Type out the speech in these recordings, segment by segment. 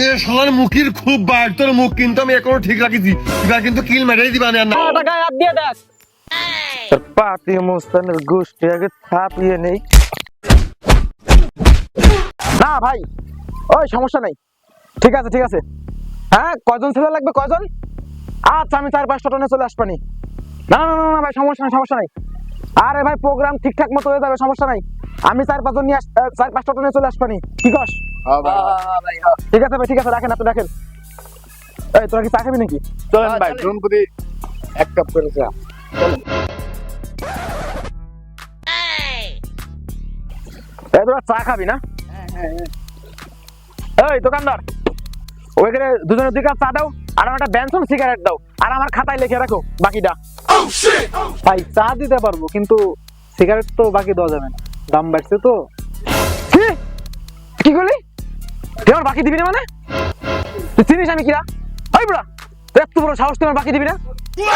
এ শালার মুখির খুব বার তোর মুখ কিন্তু আমি এখনও ঠিক রাখিছি। এবার কিন্তু কিল মেরেই দিবা না গায়ে হাত দিয়ে দেখ। তোর পাতি মুস্তানের গোষ্ঠী আগে থাপিয়ে নেই। না ভাই ওই সমস্যা নাই। ঠিক আছে ঠিক আছে। হ্যাঁ কজন ছেলে লাগবে কজন আচ্ছা আমি চার পাঁচটা টনে চলে আসবানি না না না না ভাই সমস্যা নাই সমস্যা নাই। আরে ভাই প্রোগ্রাম ঠিকঠাক মতো হয়ে যাবে সমস্যা নাই। আমি চার পাঁচজন নিয়ে চার পাঁচটা টনে চলে আসবানি কি কস? ঠিক আছে ভাই ঠিক আছে রাখেন আপনি রাখেন। এই তোরা কি চা খাবি নাকি? চলেন ভাই ড্রোন প্রতি এক কাপ করে চা। এই তোরা চা খাবি না? এই দোকানদার ওইখানে দুজনের দুই কাপ চা দাও আর আমার একটা ব্যানসন সিগারেট দাও আর আমার খাতায় লিখে রাখো বাকিটা। ভাই, চা দিতে পারব, কিন্তু সিগারেট তো বাকি দেওয়া যাবে না। দাম বাড়ছে তো। কি করলি? বাকি দিবি না মানে? চিনিস আমি কিরা? বুড়া এত বড় সাহস, তুই আমার বাকি দিবি না?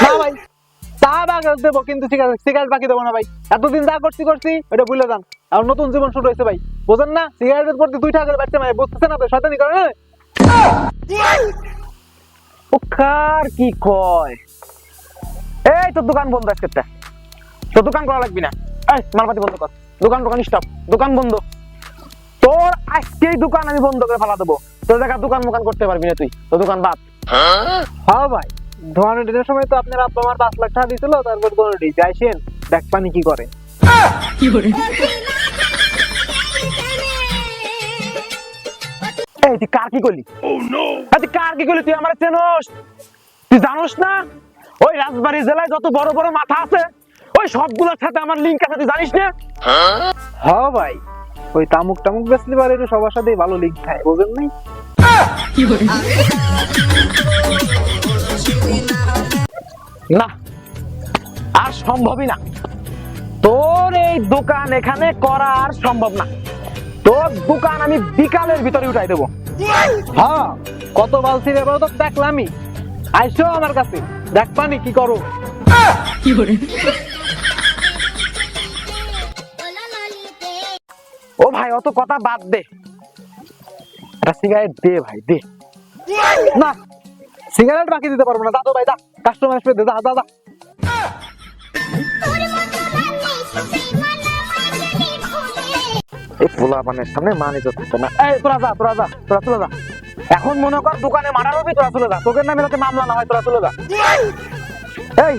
না ভাই, চা বাকি দেবো, কিন্তু ঠিক আছে সিগারেট বাকি দেবো না ভাই। এতদিন যা করছি করছি, এটা ভুলে যান। আর নতুন জীবন শুরু হয়েছে ভাই। বোঝেন না, সিগারেটের প্রতি দুই টাকা করে বাড়ছে ভাই বুঝতেছে না তো শয়তানি করে না ওখার কি কয়? এই তোর দোকান বন্ধ আজকে তোর দোকান করা লাগবি না। এই মালপাতি বন্ধ কর। দোকান দোকান স্টপ দোকান বন্ধ। তোর আজকেই দোকান আমি বন্ধ করে ফেলা দেবো। তোর দেখা দোকান মোকান করতে পারবি না তুই। তোর দোকান বাদ। হ্যাঁ? ভাই। ধোয়ানো ডিনের সময় তো আপনার আব্বা আমার পাঁচ লাখ টাকা দিয়েছিল তারপর যাইছেন দেখ পানি কি করে। এই তুই কার কি করলি? তুই কার কি করলি? তুই আমার চেনস। তুই জানোস না? ওই রাজবাড়ী জেলায় যত বড় বড় মাথা আছে ওই সবগুলোর সাথে আমার লিঙ্ক আছে তুই জানিস না? হ্যাঁ ভাই ওই তামুক টামুক বেসলি পারে একটু সবার সাথেই ভালো লিঙ্ক থাকে বোঝেন নাই? না আর সম্ভবই না। তোর এই দোকান এখানে করা আর সম্ভব না। তোর দোকান আমি বিকালের ভিতরে উঠাই দেবো। হ্যাঁ কত বালতি ব্যাপার তো দেখলামই। আইসো আমার কাছে। দেখ পানি, কি করো? ও ভাই, অত কথা বাদ দে। একটা সিগারেট দে ভাই, দে। না সিগারেট বাকি দিতে পারব না। দাদু ভাই দা কাস্টমার আসবে, দে দা দা এই পোলা পানের সামনে মানে তো থাকে না। এই, তোরা যা তোরা যা, তোরা চলে যা। এখন মনে কর দোকানে মারার হবে তোরা চলে যা তোদের নামে যাতে মামলা না হয়, তোরা চলে যা। এই!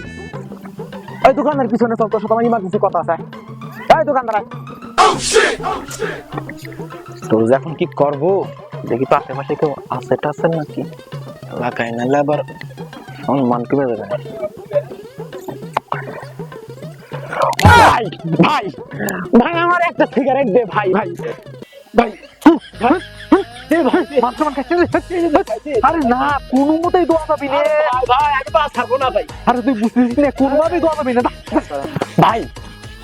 এই দোকানের পিছনে চল, তোর সাথে আমার ইমার্জেন্সি কথা আছে। এই দোকানদার! তোর এখন কি করব? দেখি তো আশেপাশে কেউ আছে টাছে নাকি? আবার সম্মান কি বেড়ে যাবে? ভাই ভাই ভাই, আমার একটা সিগারেট দে, ভাই ভাই। ভাই আরে না কোনো মতেই দোয়া পাবি না। ভাই আমি পাস থাকব না ভাই। আরে তুই বুঝতেছিস না কোনো দোয়া পাবি না। ভাই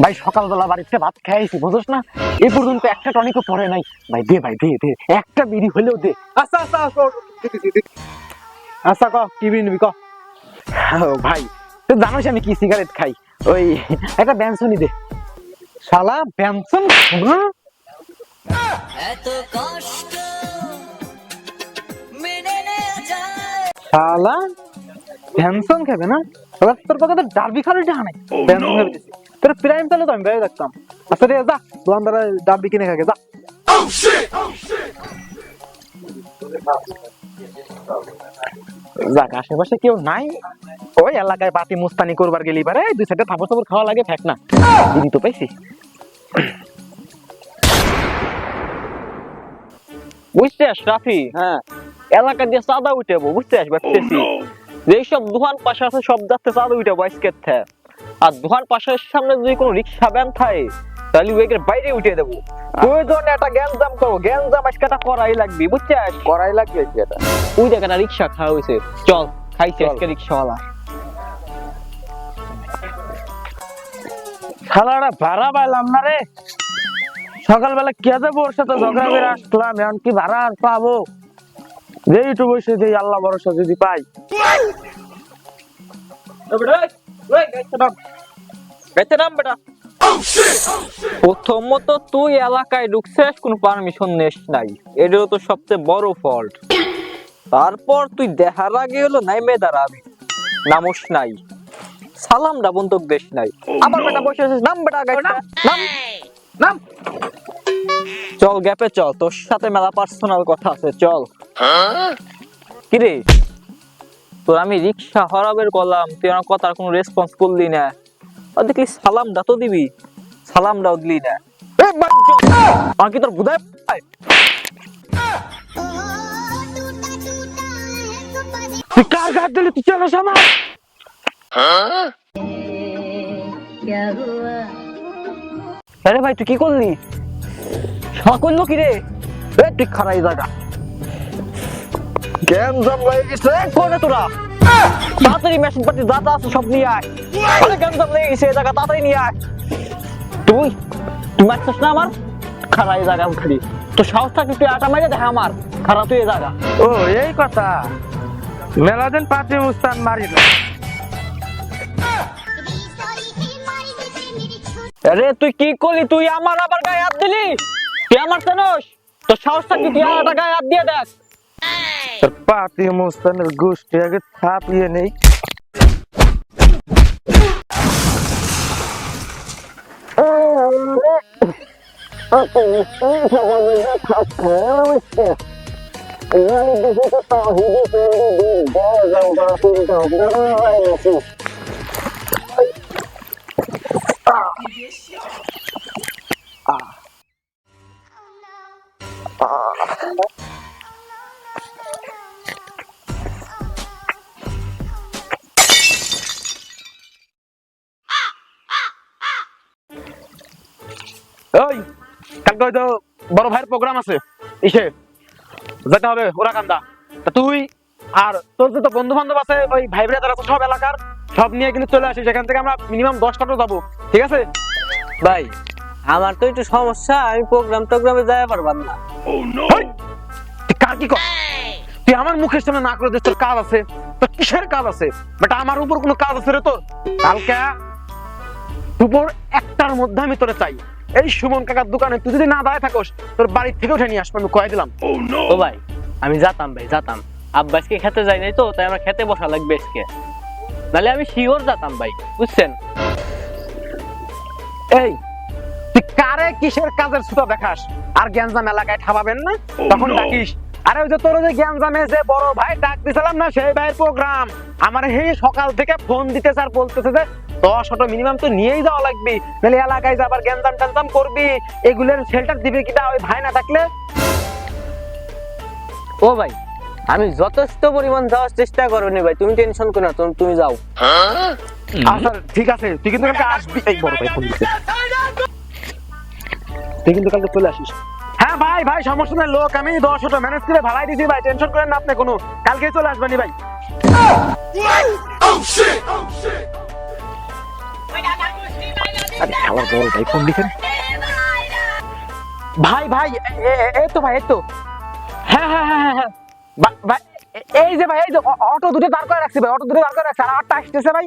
ভাই সকালবেলা বাড়িতে ভাত খাইছি বুঝছ না? এই পর্যন্ত একটা টনিকও পড়ে নাই। ভাই দে ভাই দে দে। একটা বিড়ি হলেও দে। আচ্ছা আচ্ছা আচ্ছা, দিতেছি। আচ্ছা ক কি বিল নিবি ক? ভাই তুই জানোস আমি কি সিগারেট খাই? ওই একটা ব্যানসনি দে। শালা ব্যানসন? এত কষ্ট শালা খাবে না? শালা তোর কথা তো ডারবি খালি টাকা নাই। ব্যানসন খাবি তোর প্রাইম তাহলে তো আমি বাইরে দেখতাম। আচ্ছা রে যা দোকানদার ডারবি কিনে খাকে যা। যাক আশেপাশে কেউ নাই। ওই এলাকায় পাতি মুস্তানি করবার গেলি পারে দুই সাইডে থাপড় থাপড় খাওয়া লাগে ফেক না। দিদি তো পাইছি। বুঝছিস রাফি হ্যাঁ। এলাকা দিয়ে চাঁদা উঠেবো বুঝছিস ভাবতেছি যেসব দোকান পাশে আছে সব যাচ্ছে চাঁদা উঠেবো আজকের থেকে। আর দোকান পাশের সামনে যদি কোনো রিক্সা ভ্যান থাকে তাহলে বাইরে উঠে দেবো। প্রয়োজনে একটা গ্যাঞ্জাম করব। গ্যাঞ্জাম আজকে একটা করাই লাগবে বুঝছিস করাই লাগবে এটা ওই দেখ একটা রিক্সা খাওয়া হয়েছে। চল খাইছে আজকে রিক্সাওয়ালা। শালারা ভাড়া পাইলাম না রে। সকালবেলা কে যাব ওর সাথে ঝগড়া করে আসলাম এখন কি ভাড়া আর পাবো? যেই একটু বসে আল্লাহ ভরসা যদি পাই। প্রথমত তুই এলাকায় ঢুকছিস কোনো পারমিশন নেস নাই। এটাও তো সবচেয়ে বড় ফল্ট তারপর তুই দেখার আগে হলো নাই মে দাঁড়াবি নামস নাই। সালামটা বন্ধক দেশ নাই। আমার বেটা বসে আছিস নাম বেটা নাম। নাম। চল গ্যাপে চল তোর সাথে মেলা পার্সোনাল কথা আছে চল। কিরে? তোর আমি রিক্সা হরাবের করলাম, তুই আমার কথার কোনো রেসপন্স করলি না। আর দেখলি সালামটা তো দিবি, সালামটাও দিলি না। আমার কি তোর বুধায় কার গাছ চলে আরে ভাই, তুই কি করলি? সা করল কি রে তুই খারাই জায়গা গেম জাম লেগে গেছে কোনে তোরা? তাড়াতাড়ি মেশিন পাতি আছে সব নিয়ে আয়। আরে গেম জাম লেগে গেছে জায়গা তাড়াতাড়ি নিয়ে আয়। তুই তুই মারছিস না আমার? খারাই জায়গা খালি তো সাহস থাকলে তুই আটা মাইরে দেখা আমার। খারাপ তুই এই জায়গা। ও এই কথা। মেলাদিন পাঁচে মুস্তান মারি আরে তুই কি করলি? তুই আমার আবার গায়ে হাত দিলি? তুই আমার জানোস তো সাহস থাকলে তুই আমার গায়ে হাত দিয়ে দেখ। তোর পাতি মুস্তানের গোষ্ঠী আগে ছাপিয়ে নেই ওই কালকে হয়তো বড় ভাইয়ের প্রোগ্রাম আছে ইসে যেতে হবে ওরা কান্দা তা তুই আর তোর যত বন্ধু বান্ধব আছে ওই ভাই ব্রাদার আছে সব এলাকার সব নিয়ে কিন্তু চলে আসিস। সেখান থেকে আমরা মিনিমাম দশ টাকা যাব। ঠিক আছে? ভাই আমার তো একটু সমস্যা আমি প্রোগ্রাম টোগ্রামে যাই পারবার না। কার কি তুই আমার মুখের সামনে না করে দিস তোর কাজ আছে। তোর কিসের কাজ আছে? বাট আমার উপর কোনো কাজ আছে রে তোর। কালকে দুপুর একটার মধ্যে আমি তোরে চাই। এই সুমন কাকার দোকানে তুই যদি না দাঁড়ায় থাকোস তোর বাড়ির থেকে উঠে নিয়ে আসব আমি কয়ে দিলাম। ও ভাই আমি যাতাম ভাই যাতাম। আব্বাসকে খেতে যাই নাই তো তাই আমার খেতে বসা লাগবে আজকে। নাহলে আমি শিওর যাতাম ভাই বুঝছেন? এই তুই কারে কিসের কাজের সুতা দেখাস? আর গ্যাঞ্জাম এলাকায় ঠাবাবেন না? তখন ডাকিস আরে ওই যে তোর ওই যে গ্যাঞ্জামে যে বড় ভাই ডাক দিছিলাম না সেই ভাইয়ের প্রোগ্রাম আমার হে সকাল থেকে ফোন দিতেছে আর বলতেছে যে দশ অটো মিনিমাম তো নিয়েই যাওয়া লাগবে। নাহলে এলাকায় যাবার গ্যাঞ্জাম ট্যাঞ্জাম করবি এগুলোর শেল্টার দিবে কিনা ওই ভাই না থাকলে? ও ভাই আমি যথেষ্ট পরিমাণ যাওয়ার চেষ্টা করো নি ভাই তুমি টেনশন করো না তুমি- তুমি যাও। আচ্ছা ঠিক আছে তুই কিন্তু কালকে আসবি। এই বড় ভাই ফোন দিতে তুই কিন্তু কালকে চলে আসিস। ভাই ভাই, সমস্যা নাই, লোক, আমি দশ অটো ম্যানেজ করে ভাড়াই দিছি, ভাই টেনশন করেন না আপনি, কোনো চলে ভাই। আরে বড় ভাই, ফোন ভাই ভাই এই তো, ভাই, এই তো। হ্যাঁ হ্যাঁ হ্যাঁ এই যে, ভাই, এই যে অটো দুটো দাঁড় করে রাখছি, ভাই, অটো দুটো দাঁড় করে রাখছি, আর আটটা আসতেছে, ভাই।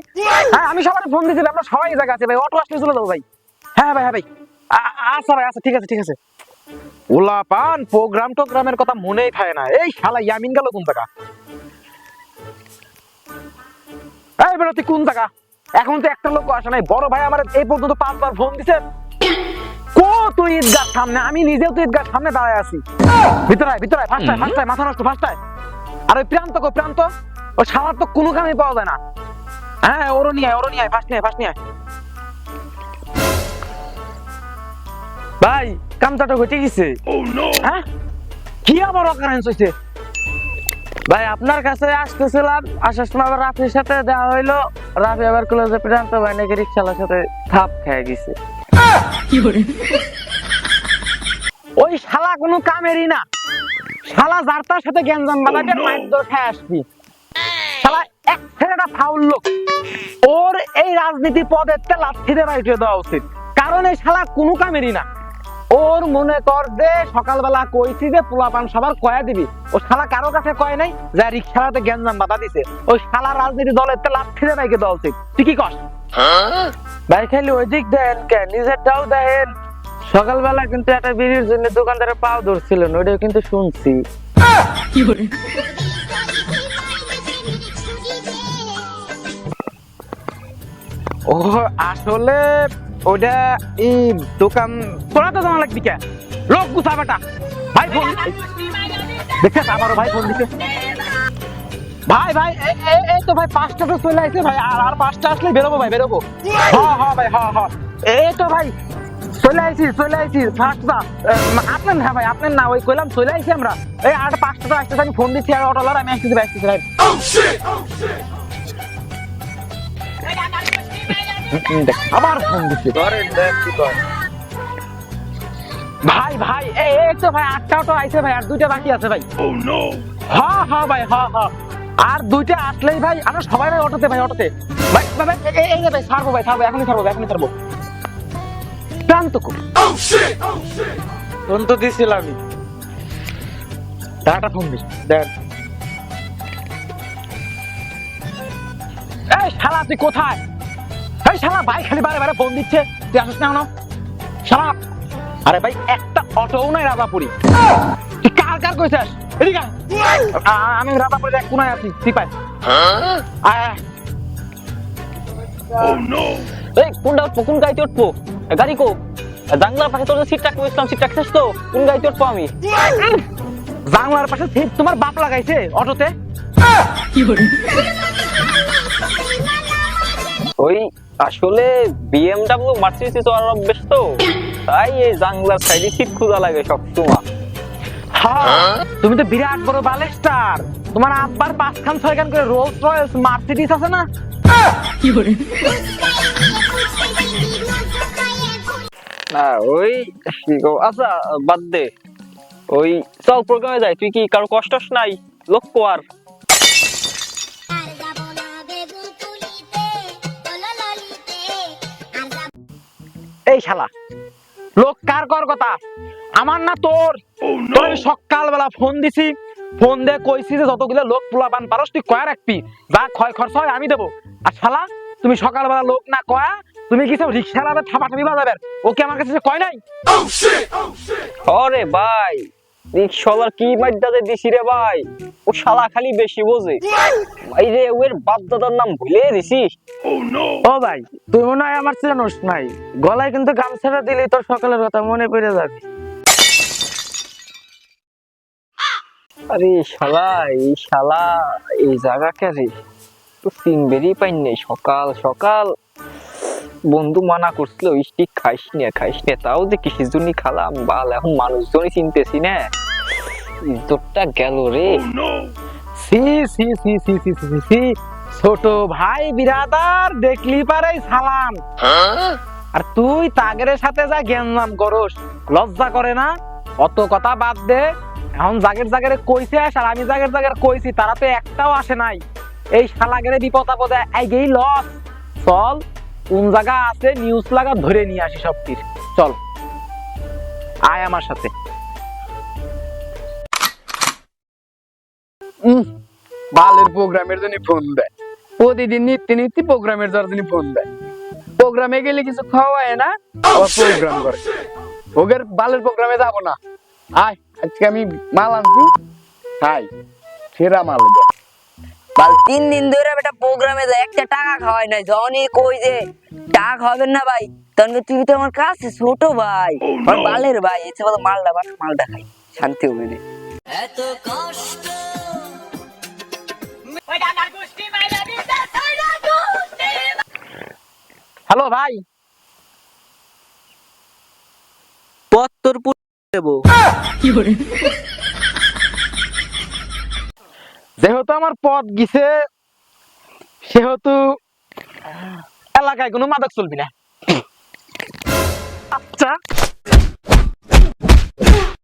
হ্যাঁ আমি সবার ফোন দিয়েছিলাম আমরা সবাই জায়গা আছে, ভাই, অটো আসলে চলে যাব ভাই। হ্যাঁ ভাই হ্যাঁ ভাই। আচ্ছা ভাই আচ্ছা ঠিক আছে ঠিক আছে। ওলা প্রোগ্রাম টোগ্রামের কথা মনেই না। এই শালা ইয়ামিন গেল কোন এই কোন এখন তো একটা লোক আসে নাই। বড় ভাই আমার এই পর্যন্ত পাঁচবার ফোন দিছে। ঈদগার সামনে? আমি নিজেও তো ঈদগার সামনে দাঁড়ায় আছি। ভিতরে ভিতরে আয়, ফার্স্ট আয়, ফার্স্ট আয়, মাথা নষ্ট ফার্স্ট আর ওই প্রান্ত কো প্রান্ত? ও শালার তো কোনো কামে পাওয়া যায় না। হ্যাঁ ওরও নিয়ে ওরও নিয়ে ফার্স্ট নিয়ে ফার্স্ট নিয়ে ভাই কামটাটা ঘটে গেছে। হ্যাঁ? কি আবার অকারেন্স হয়েছে ভাই আপনার কাছে আসতেছিলাম আসার সময় আবার রাফির সাথে দেওয়া হইল। রাফি আবার কলেজে প্রান্ত ভাই নাকি রিক্সালার সাথে থাপ খেয়ে গেছে। ওই শালা কোনো কামেরই না। শালা যার তার সাথে গ্যাঞ্জাম বালাকে খেয়ে আসবি শালা এক ছেলেটা ফাউল লোক। ওর এই রাজনীতি পদের তে লাথি দিয়ে বাইরে দেওয়া উচিত। কারণ এই শালা কোনো কামেরই না। ওর মনে কর যে সকালবেলা কইছি যে পোলা পান সবার কয়া দিবি। ও শালা কারও কাছে কয় নাই? যা রিক্সাতে গ্যাঞ্জাম বাধা দিছে। ওই শালা রাজনীতি দলের তে লাভ ফিরে নাকি দল থেকে ঠিকই কি কস? ভাই খালি ওই দিক কে? নিজেরটাও সকালবেলা কিন্তু একটা বিড়ির জন্য দোকানদারের পাও ধরছিলেন ওইটাও কিন্তু শুনছি। কি ও আসলে ওটা এই দোকান, তোরা তো জানা লাগবি কে? লোক গুছা বেটা। ভাই ফোন দেখে আমারও ভাই ফোন দিছে ভাই ভাই এই তো ভাই, পাঁচটা তো চলে আসছে ভাই। আর আর পাঁচটা আসলে বেরোবো ভাই, বেরোবো। হ্যাঁ হ্যাঁ ভাই হ্যাঁ হ্যাঁ এই তো ভাই, চলে আইছি চলে আইছি। ফার্স্টটা আপনার হ্যাঁ ভাই, আপনার না, ওই কইলাম চলে আইছি আমরা। এই আর পাঁচটা তো আসতেছে, আমি ফোন দিচ্ছি আর অটোলার আমি আসতেছি আসতেছি, ভাই। দেখ, আবার ফোন দিচ্ছি। ভাই ভাই এই এই তো ভাই আইছে ভাই আর দুইটা বাকি আছে ভাই। হ্যাঁ হ্যাঁ ভাই হ্যাঁ হ্যাঁ আর দুইটা আসলেই ভাই আমরা সবাই ভাই অটোতে ভাই অটোতে। ভাই ভাই, এই- এই ভাই ছাড়বো ভাই ছাড়বো এখনই ছাড়বো এখনই ছাড়বো। ক্লান্ত খুব। ফোন তো দিছিলাম। আমি টাটা ফোন দিস দেখ। এই শালা তুই কোথায়? এই শালা ভাই খালি বারে বারে ফোন দিচ্ছে। তুই আসিস না কেন? শালা আরে ভাই একটা অটোও নাই রাজাপুরি। তুই কার কার কইছিস এদিকে আমি রাজাপুরের এক কোনায় আছি তুই পাই আয়। এই কোনটা উঠবো? কোন গাড়িতে উঠবো? গাড়ি কো। এ, জানলার পাশে তোর সিট রাখব ইসলাম সিট রাখছিস তো? কোন গাড়িতে উঠবো আমি? জানলার পাশে সিট তোমার বাপ লাগাইছে অটোতে। ওই আসলে বিএমডব্লিউ মার্সিডিজ চলার অভ্যেস তো তাই এই সাইডে সিট লাগে তুমি তো বিরাট বড় বালেস্টার। তোমার আব্বার পাঁচখান ছয়খান করে রোলস রয়েলস মার্সিডিস আছে না? না ওই কি গো, আচ্ছা বাদ দে। ওই চল প্রোগ্রামে যাই তুই কি কারও কষ্ট নাই? লক্ষ্য আর আর। এই শালা। লোক কার কর কথা? আমার না তোর। তোর আমি সকালবেলা ফোন দিছি। ফোন দিয়ে কইছি যে যতগুলো লোক পোলা বান পারস তুই কয়া রাখবি? যা ক্ষয় খরচ হয় আমি দেবো। আর শালা তুমি সকালবেলা লোক না কয়া তুমি কি সব রিক্সা থাপা থাপি বাজাবে ওকে আমার কাছে কয় নাই? আরে ভাই। রিক্সাওয়ালার কি দিছি রে ভাই? ও শালা খালি বেশি বোঝে। ভাই রে ওর বাপ দাদার নাম ভুলে দিছিস ও ভাই তুই মনে হয় আমার চেনস নাই। গলায় কিন্তু গামছাটা দিলে তোর সকালের কথা মনে পড়ে যাবে আরে শালা এই শালা এই জায়গা কে রে? তো চিনবেরই পাইনি সকাল সকাল। বন্ধু মানা করছিল স্টিক খাইস না খাইস না তাও যে কিসের জন্য খালাম বাল এখন মানুষজনই চিনতেছি না। ইঁদুরটা গেল রে। oh, সি সি সি সি সি সি সি ছোট ভাই বিরাদার দেখলি সালাম। আর তুই তাগের সাথে যা গেঞ্জাম করস লজ্জা করে না? অত কথা বাদ দে। এখন জাগের জাগের কইছে আর আমি জাগের জাগের কইছি তারা তো একটাও আসে নাই। এই শালাগেরে বিপদ আপদে আগেই লস। চল কোন জায়গা আছে নিউজ লাগা ধরে নিয়ে আসি সব চল আয় আমার সাথে। বালের প্রোগ্রামের জন্য ফোন দেয়। প্রতিদিন নিত্য নিত্য প্রোগ্রামের জন্য ফোন দেয়। প্রোগ্রামে গেলে কিছু খাওয়ায় না? আবার প্রোগ্রাম করে। ওদের বালের প্রোগ্রামে যাব না। আয় আজকে আমি মাল আনছি। খাই সেরা মাল। বাল তিন দিন ধরে বেটা প্রোগ্রামে যায় একটা টাকা খাওয়াই নাই যখনই কই যে টাকা খাওয়াবেন না ভাই? তখন তুই তো আমার কাছে ছোট ভাই। আমার বালের ভাই এসে বলো মালটা মালটা খাই। শান্তি হবে এত কষ্ট হ্যালো ভাই। পত্তর দেব। যেহেতু আমার পথ গিছে সেহেতু এলাকায় কোনো মাদক চলবি না। আচ্ছা।